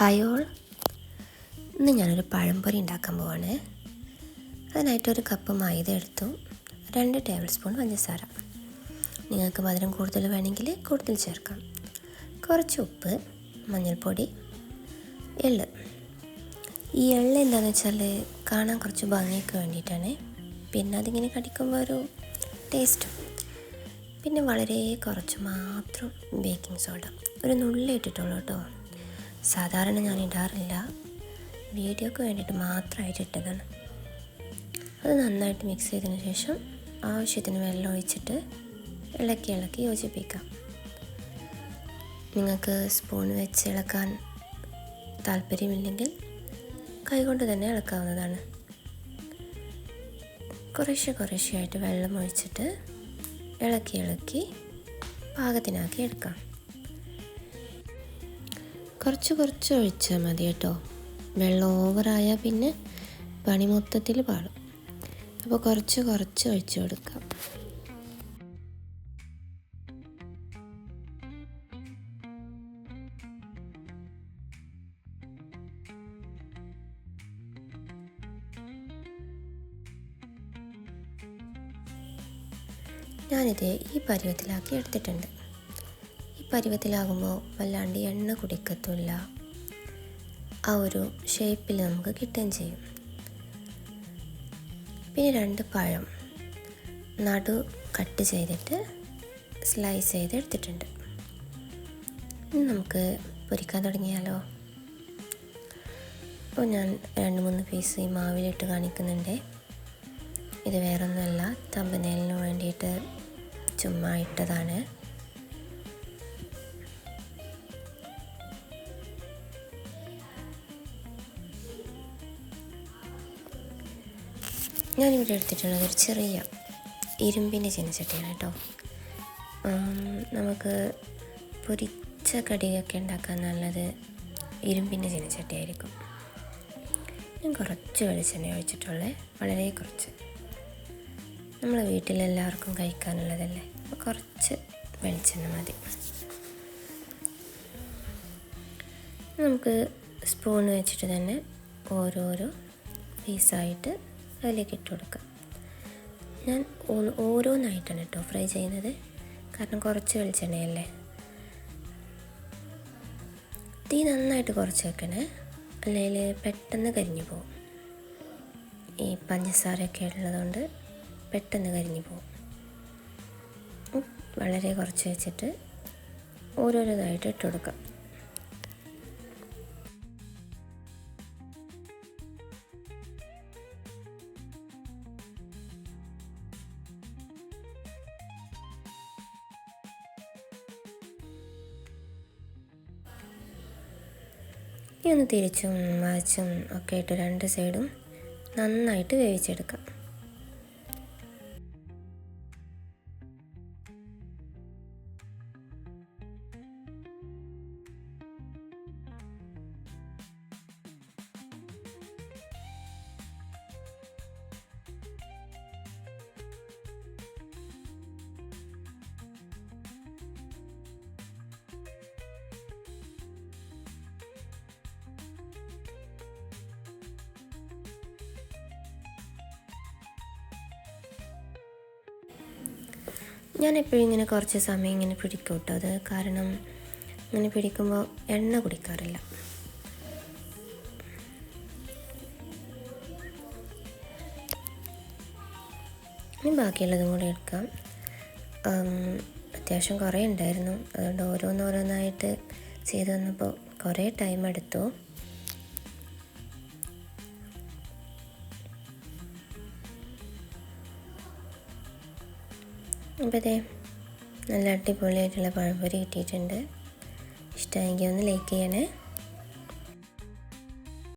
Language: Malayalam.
ഹായ് ഓൾ ഇന്ന് ഞാനൊരു പഴംപൊരി ഉണ്ടാക്കാൻ പോവാണ്. അതിനായിട്ട് ഒരു കപ്പ് മൈദ എടുത്തു. രണ്ട് ടേബിൾ സ്പൂൺ പഞ്ചസാര. നിങ്ങൾക്ക് മധുരം കൂടുതൽ വേണമെങ്കിൽ കൂടുതൽ ചേർക്കാം. കുറച്ച് ഉപ്പ് മഞ്ഞൾപ്പൊടി എള്ള് ഈ എള്ള് എന്താണെന്ന് വെച്ചാൽ കാണാൻ കുറച്ച് ഭംഗിക്ക് വേണ്ടിയിട്ടാണ്. പിന്നെ അതിങ്ങനെ കടിക്കുമ്പോൾ ഒരു ടേസ്റ്റും പിന്നെ വളരെ കുറച്ച് മാത്രം ബേക്കിംഗ് സോഡ ഒരു നുള്ളി ഇട്ടിട്ടുള്ളൂ കേട്ടോ. സാധാരണ ഞാൻ ഇടാറില്ല. വീഡിയോക്ക് വേണ്ടിയിട്ട് മാത്രമായിട്ട് ഇട്ടതാണ് അത് നന്നായിട്ട് മിക്സ് ചെയ്തതിന് ശേഷം ആവശ്യത്തിന് വെള്ളം ഒഴിച്ചിട്ട് ഇളക്കി ഇളക്കി യോജിപ്പിക്കാം. നിങ്ങൾക്ക് സ്പൂൺ വെച്ച് ഇളക്കാൻ താല്പര്യമില്ലെങ്കിൽ കൈകൊണ്ട് തന്നെ ഇളക്കാവുന്നതാണ്. കുറേശ്ശെ ആയിട്ട് വെള്ളം ഒഴിച്ചിട്ട് ഇളക്കി ഇളക്കി പാകത്തിനാക്കി എടുക്കാം. കുറച്ച് കുറച്ച് ഒഴിച്ചാൽ മതി കേട്ടോ. വെള്ളം ഓവറായാൽ പിന്നെ പണി മൊത്തത്തിൽ പാടും അപ്പോൾ കുറച്ച് കുറച്ച് ഒഴിച്ചു കൊടുക്കാം. ഞാനിത് ഈ പരുവത്തിലാക്കി എടുത്തിട്ടുണ്ട്. പരുവത്തിലാകുമ്പോൾ വല്ലാണ്ട് എണ്ണ കുടിക്കത്തില്ല ആ ഒരു ഷേപ്പിൽ നമുക്ക് കിട്ടുകയും ചെയ്യും. പിന്നെ രണ്ട് പഴം നടു കട്ട് ചെയ്തിട്ട് സ്ലൈസ് ചെയ്ത് എടുത്തിട്ടുണ്ട്. ഇനി നമുക്ക് പൊരിക്കാൻ തുടങ്ങിയാലോ? അപ്പോൾ ഞാൻ രണ്ട് മൂന്ന് പീസ് ഈ മാവിലിട്ട് കാണിക്കുന്നുണ്ട്. ഇത് വേറൊന്നുമല്ല തമ്പനേലിന് വേണ്ടിയിട്ട് ചുമ്മാ ഇട്ടതാണ്. ഞാനിവിടെ എടുത്തിട്ടുള്ളത് ഒരു ചെറിയ ഇരുമ്പിന്റെ ചീനച്ചട്ടിയാണ് കേട്ടോ. നമുക്ക് പൊരിച്ച കടികൊക്കെ ഉണ്ടാക്കാൻ നല്ലത് ഇരുമ്പിന്റെ ചീനച്ചട്ടിയായിരിക്കും. ഞാൻ കുറച്ച് വെളിച്ചെണ്ണ ഒഴിച്ചിട്ടുള്ളത് വളരെ കുറച്ച്. നമ്മൾ വീട്ടിലെല്ലാവർക്കും കഴിക്കാനുള്ളതല്ലേ? അപ്പോൾ കുറച്ച് വെളിച്ചെണ്ണ മതി. നമുക്ക് സ്പൂൺ വെച്ചിട്ട് തന്നെ ഓരോരോ പീസായിട്ട് അതിലേക്ക് ഇട്ട് കൊടുക്കുക. ഞാൻ ഓരോന്നായിട്ടാണ് കേട്ടോ ഫ്രൈ ചെയ്യുന്നത്. കാരണം കുറച്ച് വെളിച്ചെണ്ണയല്ലേ? തീ നന്നായിട്ട് കുറച്ച് വെക്കണേ. അല്ലെങ്കിൽ പെട്ടെന്ന് കരിഞ്ഞു പോകും ഈ പഞ്ചസാരയൊക്കെ ഉള്ളതുകൊണ്ട് പെട്ടെന്ന് കരിഞ്ഞു പോകും വളരെ കുറച്ച് വെച്ചിട്ട് ഓരോരോതായിട്ട് ഇട്ട് കൊടുക്കാം ഇനി ഒന്ന് തിരിച്ചും മറിച്ചും ഒക്കെ ഇട്ട് രണ്ട് സൈഡും നന്നായിട്ട് വേവിച്ചെടുക്കാം. ഞാൻ എപ്പോഴും ഇങ്ങനെ കുറച്ച് സമയം ഇങ്ങനെ പിടിക്കും കേട്ടോ അത് കാരണം ഇങ്ങനെ പിടിക്കുമ്പോൾ എണ്ണ കുടിക്കാറില്ല. ഇനി ബാക്കിയുള്ളതും കൂടി എടുക്കാം. അത്യാവശ്യം കുറേ ഉണ്ടായിരുന്നു. അതുകൊണ്ട് ഓരോന്നോരോന്നായിട്ട് ചെയ്തു വന്നപ്പോൾ കുറേ ടൈം എടുത്തു. അപ്പോൾ അതെ നല്ല അടിപൊളിയായിട്ടുള്ള പഴംപൊരി കിട്ടിയിട്ടുണ്ട്. ഇഷ്ടമെങ്കിൽ ഒന്ന് ലൈക്ക് ചെയ്യണേ.